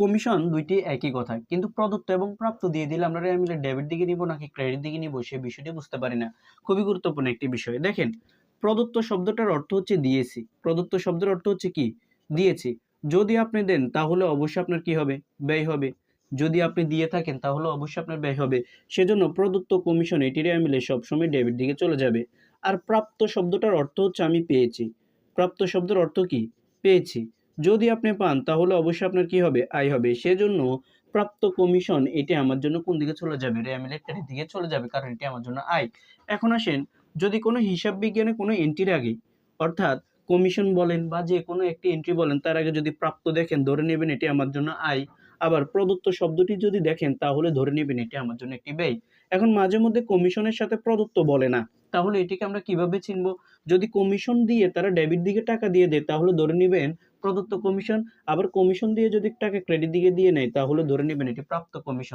Commission দুইটি একই কথা। কিন্তু প্রদত্ত এবং প্রাপ্ত দিয়ে দিলে আমরা মিলে ডেবিট দিকে নিব নাকি ক্রেডিট দিকে নিব সেই বিষয়টি বুঝতে পারি না। খুবই গুরুত্বপূর্ণ একটি বিষয়। দেখেন, প্রদত্ত শব্দটার অর্থ হচ্ছে দিয়েছি। প্রদত্ত শব্দের অর্থ হচ্ছে কি? দিয়েছি। যদি আপনি দেন, তাহলে অবশ্যই আপনার কি হবে? ব্যয় হবে। যদি আপনি দিয়ে থাকেন, তাহলে অবশ্যই আপনার ব্যয় হবে। সেজন্য প্রদত্ত কমিশন এটিরে মিলে সবসময় ডেবিট দিকে চলে যাবে। আর প্রাপ্ত শব্দটার অর্থ হচ্ছে আমি পেয়েছি। প্রাপ্ত শব্দের অর্থ কি? পেয়েছি। যদি আপনি পান, তাহলে অবশ্যই আপনার কি হবে? আয় হবে। সেজন্য প্রাপ্ত কমিশন এটি আমার জন্য কোন দিকে চলে যাবে? রেমিলেটারের দিকে চলে যাবে, কারণ এটি আমার জন্য আয়। এখন আসেন, যদি কোনো হিসাব বিজ্ঞানে কোনো এন্ট্রির আগে অর্থাৎ কমিশন বলেন বা যে কোনো একটি এন্ট্রি বলেন, তার আগে যদি প্রাপ্ত দেখেন, ধরে নেবেন এটি আমার জন্য আয়। আবার প্রদত্ত শব্দটি যদি দেখেন, তাহলে ধরে নেবেন এটি আমার জন্য একটি ব্যয়। এখন মাঝে মধ্যে কমিশনের সাথে প্রদত্ত বলে না। তাহলে এটিকে আমরা কীভাবে চিনব? যদি কমিশন দিয়ে তারা ডেবিট দিকে টাকা দিয়ে দেয়, তাহলে ধরে নেবেন প্রদত্ত কমিশন, আবার কমিশন দিয়ে যদি টাকা ক্রেডিট দিকে দিয়ে নেয়, তাহলে ধরে নেবেন এটি প্রাপ্ত কমিশন।